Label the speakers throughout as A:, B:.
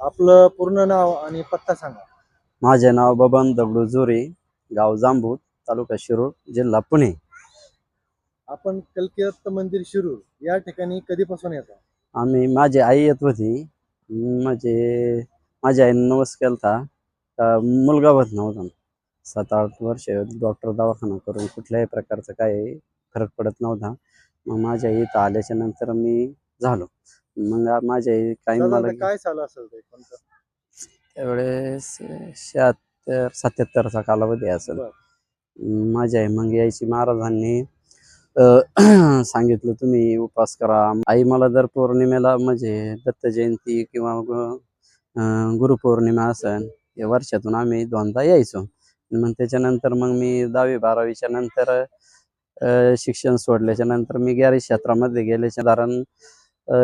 A: आपलं पूर्ण नाव आणि पत्ता सांगा.
B: माझे नाव बबन दगडू जोरे गाव जांबूत तालुका शिरूर जिल्हा पुणे.
A: आपण कलकीदत्त मंदिर शिरूर या ठिकाणी कधीपासून येतो?
B: आम्ही माझी आई येत होती. म्हणजे माझ्या आईने नवस केलता. मुलगा होत नव्हता. सात आठ वर्ष डॉक्टर दवाखाना करून कुठल्याही प्रकारचं काही फरक पडत नव्हता. मग माझ्या इथं आल्याच्यानंतर मी झालो. मग माझ्या काही मला
A: साधारणतः काय चालू असेल ते कोणतं?
B: त्यावेळेस शहात्तर सत्याहत्तरचा कालावधी असेल.
A: बरं.
B: माझी आई मग यायची महाराजांनी अ, सांगितलं तुम्ही उपास करा. आई मला दर पौर्णिमेला म्हणजे दत्त जयंती किंवा ग- अ, गुरुपौर्णिमा असन या वर्षातून आम्ही दोनदा यायचो. मग त्याच्यानंतर मग मी दहावी बारावीच्या नंतर अ, शिक्षण सोडल्याच्या नंतर मी गॅरेज क्षेत्रामध्ये गेल्याच्या दारान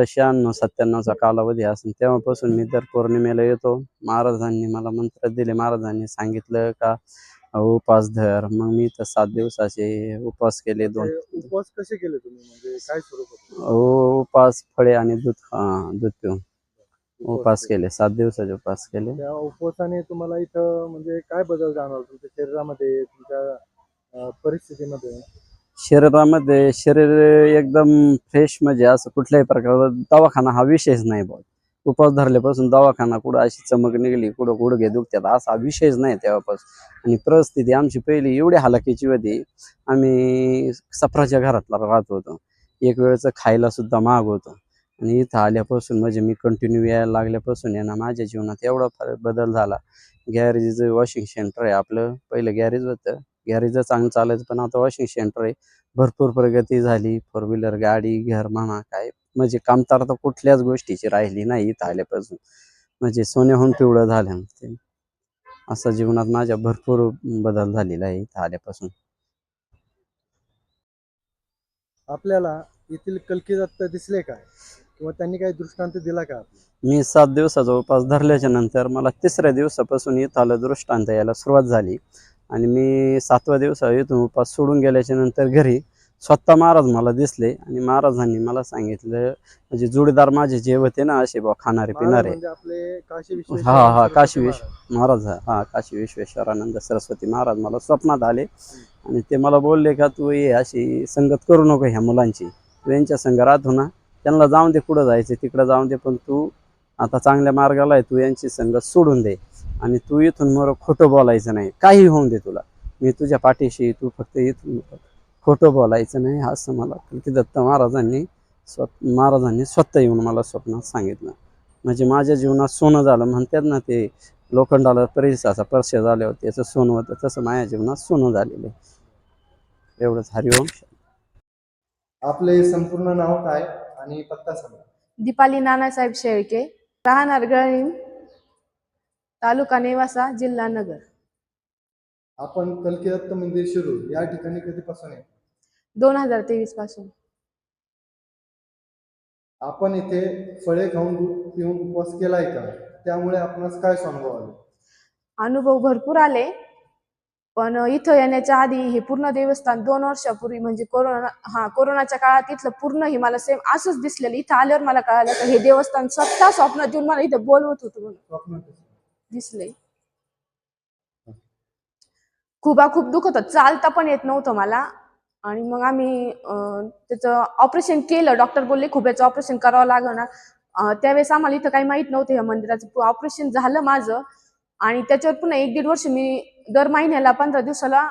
B: शहाण्णव सत्त्याण्णवचा कालावधी असेल तेव्हापासून मी दर पौर्णिमेला येतो. महाराजांनी मला मंत्र दिले. महाराजांनी सांगितलं का उपास धर. मग मी तर सात दिवसाचे उपास केले दोन.
A: ते उपवास कसे केले तुम्ही? म्हणजे काय स्वरूप
B: उपास फळे आणि दूध हा, दूध पिऊन उपास केले. सात दिवसाचे उपास केले.
A: त्या उपवासाने तुम्हाला इथं म्हणजे काय बदल जाणवला तुमच्या शरीरामध्ये तुमच्या परिस्थितीमध्ये?
B: शरीरामध्ये शरीर एकदम फ्रेश म्हणजे असं कुठल्याही प्रकारचा दवाखाना हा विषयच नाही बघ उपास धरल्यापासून दवाखाना कुठं अशी चमक निघली कुठं गुडघे दुखतात असा विषयच नाही तेव्हापासून. आणि परिस्थिती आमची पहिली एवढी हालाकीची होती. आम्ही सफराच्या घरातला राहत होतो. एक वेळचं खायला सुद्धा माग होतो. आणि इथं आल्यापासून म्हणजे मी कंटिन्यू यायला लागल्यापासून यांना माझ्या जीवनात एवढा फार बदल झाला. गॅरेजचं वॉशिंग सेंटर आहे आपलं. पहिलं गॅरेज होतं. गॅरेज चांगलं चालायचं पण आता वॉशिंग सेंटर आहे. भरपूर प्रगती झाली. फोर व्हीलर गाडी घर म्हणा काय. म्हणजे कामतार कुठल्याच गोष्टीची राहिली नाही इथं आल्यापासून. म्हणजे सोन्याहून पिवळं झालं ते. असं जीवनात माझ्या भरपूर बदल झालेला आहे इथं आल्यापासून.
A: आपल्याला येथील कलकीदत्त दिसले काय? किंवा त्यांनी काही दृष्टांत दिला का?
B: मी सात दिवसाचा उपास धरल्याच्या नंतर मला तिसऱ्या दिवसापासून इथं आलं दृष्टांत यायला सुरुवात झाली. आणि मी सातव्या दिवसा इथून उपास सोडून गेल्याच्यानंतर घरी स्वतः महाराज मला दिसले आणि महाराजांनी मला सांगितलं म्हणजे जोडीदार माझे जे होते ना असे बा खाणारे पिणारे.
A: म्हणजे
B: हा, हा, काशी विश्व- महाराज हा काशी विश्वेश्वरानंद सरस्वती महाराज मला स्वप्नात आले आणि ते मला बोलले का तू ये अशी संगत करू नको ह्या मुलांची. तू यांच्या संग राहतो ना त्यांना जाऊन दे कुठं जायचं तिकडं जाऊन दे पण तू आता चांगल्या मार्गाला आहे तू यांची संगत सोडून दे. आणि तू इथून मग खोटं बोलायचं नाही. काही होऊन दे तुला. मी तुझ्या पाठीशी तू फक्त इथून खोटं बोलायचं नाही असं मला की दत्त महाराजांनी स्व महाराजांनी स्वतः येऊन मला स्वप्नात सांगितलं. म्हणजे माझ्या जीवनात सोनं झालं म्हणतात ना ते लोखंडाला परिसाचा स्पर्श झाल्यावर त्याचं सोनं होतं तसं माझ्या जीवनात सोनं झालेलं आहे. एवढंच. हरिओम.
A: आपले संपूर्ण नाव काय आणि पत्ता सांगा.
C: दीपाली नानासाहेब शेळके राहणार गळीम तालुका नेवासा जिल्हा नगर.
A: आपण कलकीदत्त मंदिर शिरूर या ठिकाणी कधीपासून येतो
C: दोन हजार तेवीसपासून.
A: आपण इथे फळे खाऊन दूध पिऊन उपवास केलाय का? त्यामुळे आपणास काय अनुभव आले?
C: अनुभव भरपूर आले पण इथं येण्याच्या आधी हे पूर्ण देवस्थान दोन वर्षापूर्वी म्हणजे कोरोना हा कोरोनाच्या काळात इथलं पूर्ण हे मला सेम असंच दिसलेलं. इथं आल्यावर मला कळालं की हे देवस्थान स्वतः स्वप्नात येऊन मला इथं बोलवत होतं म्हणून.
A: स्वप्न?
C: दिसले. खुबा खूप दुखत होत. चालता पण येत नव्हतं मला. आणि मग आम्ही त्याचं ऑपरेशन केलं. डॉक्टर बोलले खुब्याचं ऑपरेशन करावं लागणार. त्यावेळेस आम्हाला इथं काही माहीत नव्हतं या मंदिराचं. ऑपरेशन झालं माझं. आणि त्याच्यावर पुन्हा एक दीड वर्ष मी दर महिन्याला पंधरा दिवसाला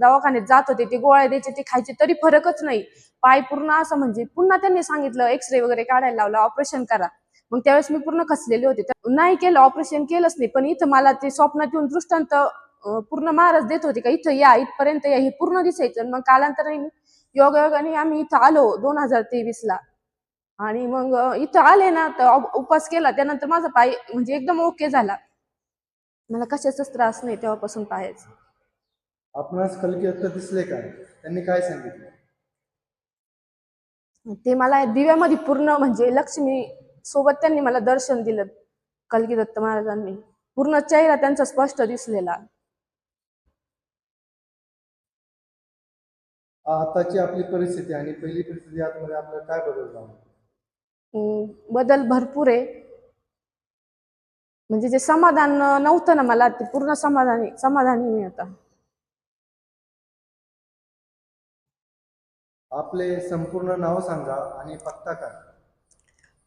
C: दवाखान्यात जात होते. ते गोळ्या द्यायचे ते खायचे तरी फरकच नाही. पाय पूर्ण असं म्हणजे पुन्हा त्यांनी सांगितलं एक्सरे वगैरे काढायला लावलं. ऑपरेशन करा. मग त्यावेळेस मी पूर्ण खचलेले होते. नाही केलं ऑपरेशन केलंच नाही. पण इथं मला ते स्वप्नात येऊन दृष्टांत पूर्ण महाराज देत होते का इथं या इथपर्यंत या हे पूर्ण दिसायचं. मग कालांतराने योग योगाने आम्ही इथं आलो दोन हजार तेवीस ला आणि मग इथं आले ना तर उप- उपवास केला. त्यानंतर माझा पाय म्हणजे एकदम ओके झाला. मला कशाचाच त्रास नाही तेव्हापासून पायाचा.
A: आपणास कलकीदत्त दिसले काय त्यांनी काय सांगितलं?
C: ते मला दिव्यामध्ये पूर्ण म्हणजे लक्ष्मी सोबत त्यांनी मला दर्शन दिलं. कलगी दत्त महाराजांनी. पूर्ण चेहरा त्यांचा स्पष्ट दिसलेला.
A: आताची आपली परिस्थिती आणि पहिली परिस्थिती आतमध्ये काय बदल झाला?
C: बदल भरपूर आहे. म्हणजे जे समाधान नव्हतं ना मला ते पूर्ण समाधानी समाधानी मी आता.
A: आपले संपूर्ण नाव सांगा आणि पत्ता काय?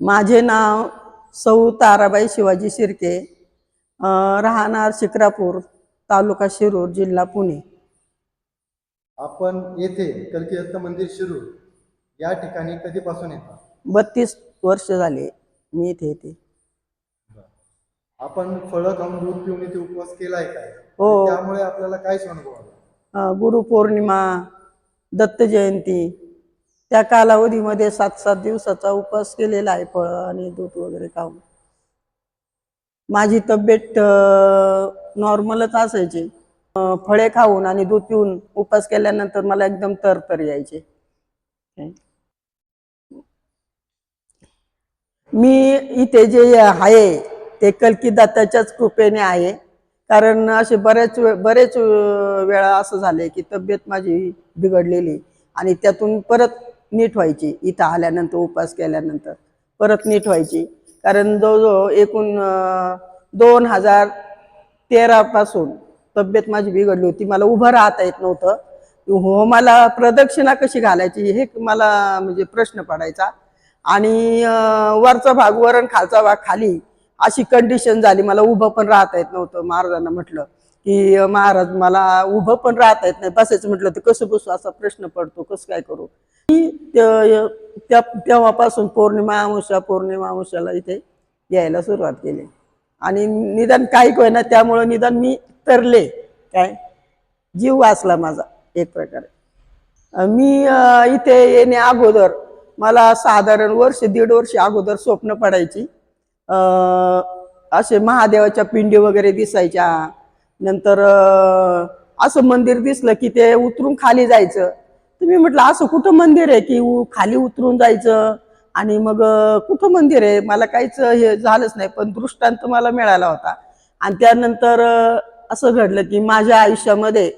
D: माझे नाव सौ ताराबाई शिवाजी शिर्के राहणार शिक्रापूर तालुका शिरूर जिल्हा पुणे.
A: आपण येथे कलकी दत्त मंदिर शिरूर या ठिकाणी कधीपासून येतात
D: बत्तीस वर्ष झाले मी इथे येते.
A: आपण फळं खाऊन दूध पिऊन इथे उपवास केलाय काय?
D: हो.
A: आणि त्यामुळे आपल्याला काय अनुभव आला
D: अं, गुरुपौर्णिमा दत्त जयंती त्या कालावधीमध्ये सात सात दिवसाचा उपवास केलेला आहे फळं आणि दूध वगैरे खाऊन. माझी तब्येत नॉर्मलच असायची. फळे खाऊन आणि दूध पिऊन उपवास केल्यानंतर मला एकदम तरतर यायचे. मी इथे जे आहे ते कलकीदाताच्याच कृपेने आहे. कारण असे बरेच वे- बरेच वेळा असं झालंय की तब्येत माझी बिघडलेली आणि त्यातून परत नीट व्हायची. इथं आल्यानंतर उपवास केल्यानंतर परत नीट व्हायची. कारण जवळजवळ एकूण दोन हजार तेरा पासून तब्येत माझी बिघडली होती. मला उभं राहता येत नव्हतं. हो मला प्रदक्षिणा कशी घालायची हे मला म्हणजे प्रश्न पडायचा. आणि वरचा भाग वरण खालचा भाग खाली अशी कंडिशन झाली. मला उभं पण राहता येत नव्हतं. महाराजांना म्हटलं की महाराज मला उभं पण राहता येत नाही. बसायचं म्हटलं तर कसं बसू? असा प्रश्न पडतो. कसं काय करू? मी त्या त्या- तेव्हापासून पौर्णिमा अमावस्या पौर्णिमा अमावस्याला इथे यायला सुरुवात केली. आणि निदान काही होईना त्यामुळं निदान मी तरले. काय? जीव वाचला माझा एक प्रकारे. मी इथे येणे अगोदर मला साधारण वर्ष दीड वर्ष अगोदर स्वप्न पडायची. असे महादेवाच्या पिंडी वगैरे दिसायच्या. नंतर असं मंदिर दिसलं की ते उतरून खाली जायचं. तर मी म्हटलं असं कुठं मंदिर आहे की उ- खाली उतरून जायचं? आणि मग कुठं मंदिर आहे? मला काहीच हे झालंच नाही पण दृष्टांत मला मिळाला होता. आणि त्यानंतर असं घडलं की माझ्या आयुष्यामध्ये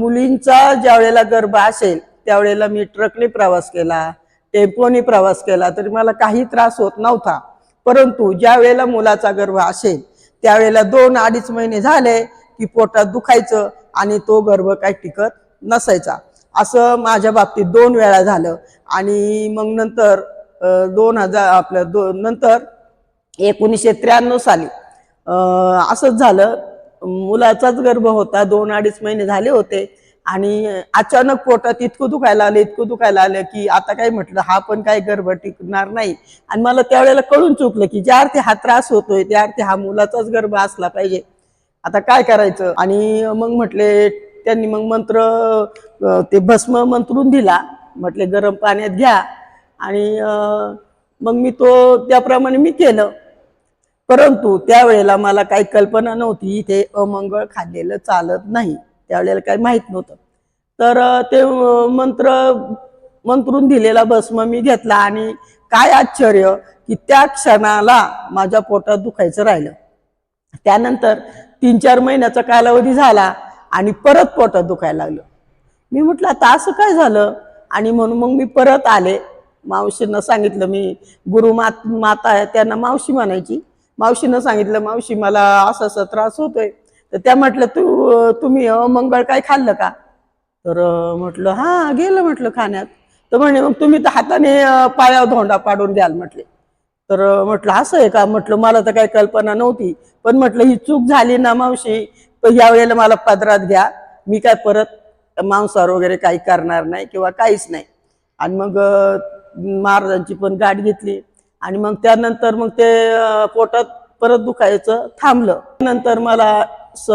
D: मुलींचा ज्या वेळेला गर्भ असेल त्यावेळेला मी ट्रकने प्रवास केला टेम्पोने प्रवास केला तरी मला काही त्रास होत नव्हता. परंतु ज्या वेळेला मुलाचा गर्भ असेल त्यावेळेला दोन अडीच महिने झाले की पोटात दुखायचं आणि तो गर्भ काही टिकत नसायचा. असं माझ्या बाबतीत दोन वेळा झालं. आणि मग नंतर दोन हजार आपलं दो नंतर एकोणीसशे त्र्याण्णव साली असंच झालं. मुलाचाच गर्भ होता. दोन अडीच महिने झाले होते. आणि अचानक पोटात इतकं दुखायला आलं इतकं दुखायला आलं की आता काय म्हटलं हा पण काय गर्भ टिकणार नाही. आणि मला त्यावेळेला कळून चुकलं की ज्या अर्थी हा त्रास होतोय त्या अर्थी हा मुलाचाच गर्भ असला पाहिजे. आता काय करायचं? आणि मग म्हटले त्यांनी मग मंत्र ते भस्म मंत्रून दिला. म्हटले गरम पाण्यात घ्या. आणि मग मी तो त्याप्रमाणे मी केलं. परंतु त्यावेळेला मला काही कल्पना नव्हती. इथे अमंगळ खाल्लेलं चालत नाही. त्यावेळेला काही माहीत नव्हतं. तर ते मंत्र मंत्रून दिलेला भस्म मी घेतला. आणि काय आश्चर्य की त्या क्षणाला माझ्या पोटात दुखायचं राहिलं. त्यानंतर तीन चार महिन्याचा कालावधी झाला. आणि परत पोटात दुखायला लागलं. मी म्हटलं आता असं काय झालं? आणि म्हणून मग मी परत आले. मावशीनं सांगितलं मी गुरु मात माता आहे. त्यांना मावशी म्हणायची. मावशीनं सांगितलं मावशी मला असा असा त्रास होतोय. तर त्या म्हटलं तू तुम्ही मंगळ काय खाल्लं का? तर म्हटलं हा गेलं म्हटलं खाण्यात. तर म्हणे मग तुम्ही तर हाताने पायावर धोंडा पाडून द्याल म्हटले. तर म्हटलं असं आहे का? म्हटलं मला तर काही कल्पना नव्हती. पण म्हटलं ही चूक झाली ना मावशी तर या वेळेला मला पदरात घ्या. मी काय परत मांसाहार वगैरे काही करणार नाही किंवा काहीच नाही. आणि मग महाराजांची पण गाठ घेतली. आणि मग त्यानंतर मग ते पोटात परत दुखायचं थांबलं. नंतर मला स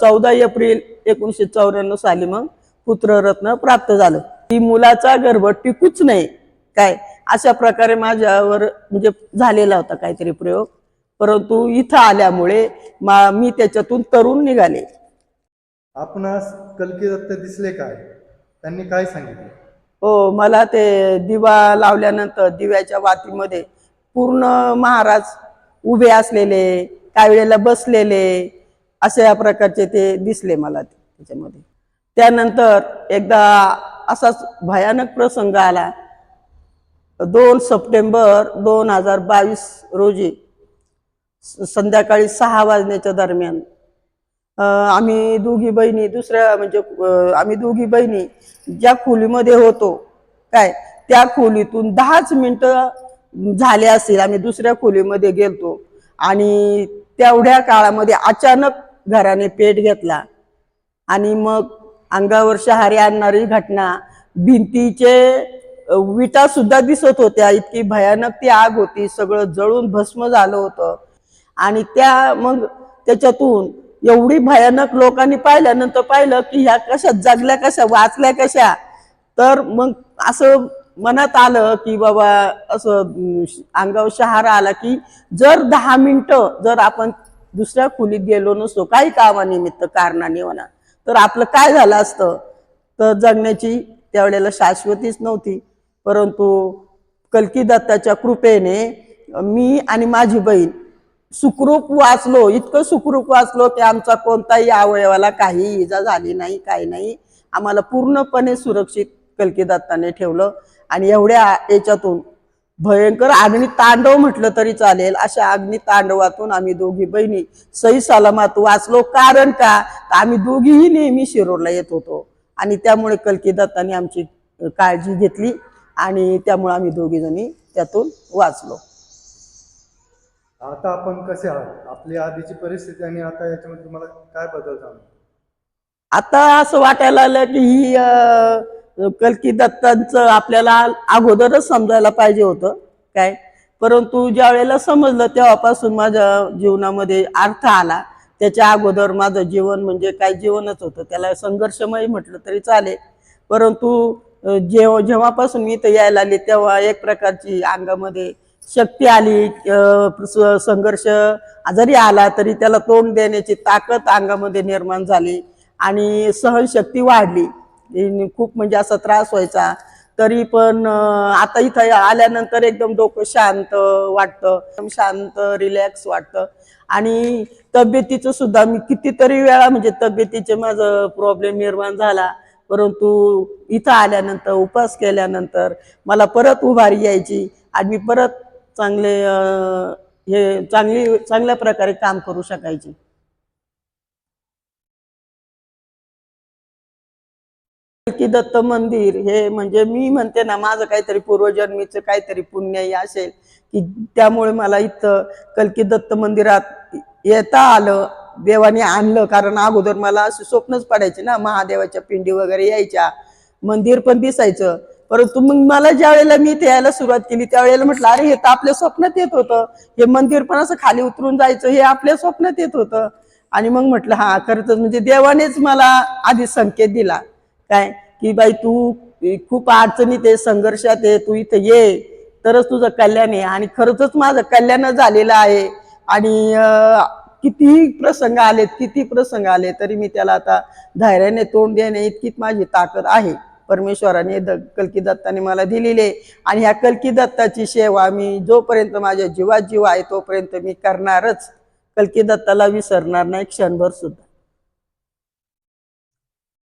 D: चौदा एप्रिल एकोणीसशे चौऱ्याण्णव साली मग पुत्ररत्न प्राप्त झालं. ती मुलाचा गर्भ टिकूच नाही. काय? अशा प्रकारे माझ्यावर म्हणजे झालेला होता काहीतरी प्रयोग. परंतु इथं आल्यामुळे मा मी त्याच्यातून तरुण निघाले.
A: आपणास कलकी दत्त दिसले काय? त्यांनी काय सांगितले?
D: हो मला ते दिवा लावल्यानंतर दिव्याच्या वातीमध्ये पूर्ण महाराज उभे असलेले काही वेळेला बसलेले अशा प्रकारचे ते दिसले मला त्याच्यामध्ये. त्यानंतर एकदा असाच भयानक प्रसंग आला. दोन सप्टेंबर दोन हजार बावीस रोजी संध्याकाळी सहा वाजण्याच्या दरम्यान. आम्ही दोघी बहिणी दुसऱ्या म्हणजे आम्ही दोघी बहिणी ज्या खोलीमध्ये होतो काय त्या खोलीतून दहाच मिनटं झाले असतील आम्ही दुसऱ्या खोलीमध्ये गेलतो. आणि तेवढ्या काळामध्ये अचानक घराने पेट घेतला. आणि मग अंगावर शहारे आणणारी घटना भिंतीचे विटा सुद्धा दिसत होत्या. इतकी भयानक ती आग होती. सगळं जळून भस्म झालं होतं. आणि त्या मग त्याच्यातून एवढी भयानक लोकांनी पाहिल्यानंतर पाहिलं की ह्या कशा जगल्या कशा वाचल्या कशा? तर मग असं मनात आलं की बाबा असं अंगावर शहारा आला की जर दहा मिनटं जर आपण दुसऱ्या खोलीत गेलो नसतो काही कामानिमित्त कारणाने म्हणा तर आपलं काय झालं असतं? तर जगण्याची त्यावेळेला शाश्वतीच नव्हती. परंतु कल्की दत्ताच्या कृपेने मी आणि माझी बहीण सुखरूप वाचलो इतकं सुखरूप वाचलो की आमचा कोणताही अवयवाला काही इजा झाली नाही काही नाही. आम्हाला पूर्णपणे सुरक्षित कल्की दत्ताने ठेवलं आणि एवढ्या याच्यातून भयंकर अग्नी तांडव म्हटलं तरी चालेल. अशा अग्नी तांडवातून आम्ही दोघी बहिणी सई सलामात वाचलो. कारण का? तर आम्ही दोघीही नेहमी शिरोडला येत होतो. आणि त्यामुळे कल्की दत्ताने आमची काळजी घेतली आणि त्यामुळे आम्ही दोघीजणी त्यातून वाचलो.
A: आता आपण कसे आहात? आपली आधीची परिस्थिती आणि आता याच्यामध्ये तुम्हाला काय बदल जाणवतो
D: आता असं वाटायला आलं की ही अं, दत्तांचं आपल्याला अगोदरच समजायला पाहिजे होतं काय? परंतु ज्या वेळेला समजलं तेव्हापासून माझ्या जीवनामध्ये अर्थ आला. त्याच्या अगोदर माझं जीवन म्हणजे काय जीवनच होतं. त्याला संघर्षमय म्हटलं तरी चालेल. परंतु अं, जेव्हा जेव्हापासून मी इथं यायला आले तेव्हा एक प्रकारची अंगामध्ये शक्ती आली स- संघर्ष जरी आला तरी त्याला तोंड देण्याची ताकद अंगामध्ये निर्माण झाली आणि सहनशक्ती वाढली. खूप म्हणजे असा त्रास व्हायचा. तरी पण आता इथं आल्यानंतर एकदम डोकं शांत वाटतं एकदम शांत रिलॅक्स वाटतं. आणि तब्येतीचं सुद्धा मी कितीतरी वेळा म्हणजे तब्येतीचे माझं प्रॉब्लेम निर्माण झाला. परंतु इथं आल्यानंतर उपास केल्यानंतर मला परत उभारी यायची आणि मी परत चांगले हे चांगली चांगल्या प्रकारे काम करू शकायची. की दत्त मंदिर हे म्हणजे मी म्हणते ना माझं काहीतरी पूर्वजन्मीचं काहीतरी पुण्यही असेल की त्यामुळे मला इथं कलकी दत्त मंदिरात येता आलं देवाने आणलं. कारण अगोदर मला असे स्वप्नच पडायचे ना महादेवाच्या पिंडी वगैरे यायच्या मंदिर पण दिसायचं. परंतु मग मला ज्या वेळेला मी इथे यायला सुरुवात केली त्यावेळेला म्हटलं अरे हे तर आपल्या स्वप्नात येत होतं. हे मंदिर पण असं खाली उतरून जायचं हे आपल्या स्वप्नात येत होतं. आणि मग म्हटलं हा खरंच म्हणजे देवानेच मला आधी संकेत दिला. काय? की बाई तू खूप अडचणीत आहे संघर्षात आहे तू इथं ये. तरच तुझं कल्याण आहे. आणि खरंच माझं कल्याण झालेलं आहे. आणि कितीही प्रसंग आलेत किती प्रसंग आले तरी मी त्याला आता धैर्याने तोंड देणे इतकीच माझी ताकद आहे. परमेश्वराने द कलकीदत्ताने मला दिलेली आहे. आणि ह्या कलकीदत्ताची सेवा मी जोपर्यंत माझ्या जीवात जीव आहे तोपर्यंत मी करणारच. कलकीदत्ताला विसरणार नाही क्षणभर सुद्धा.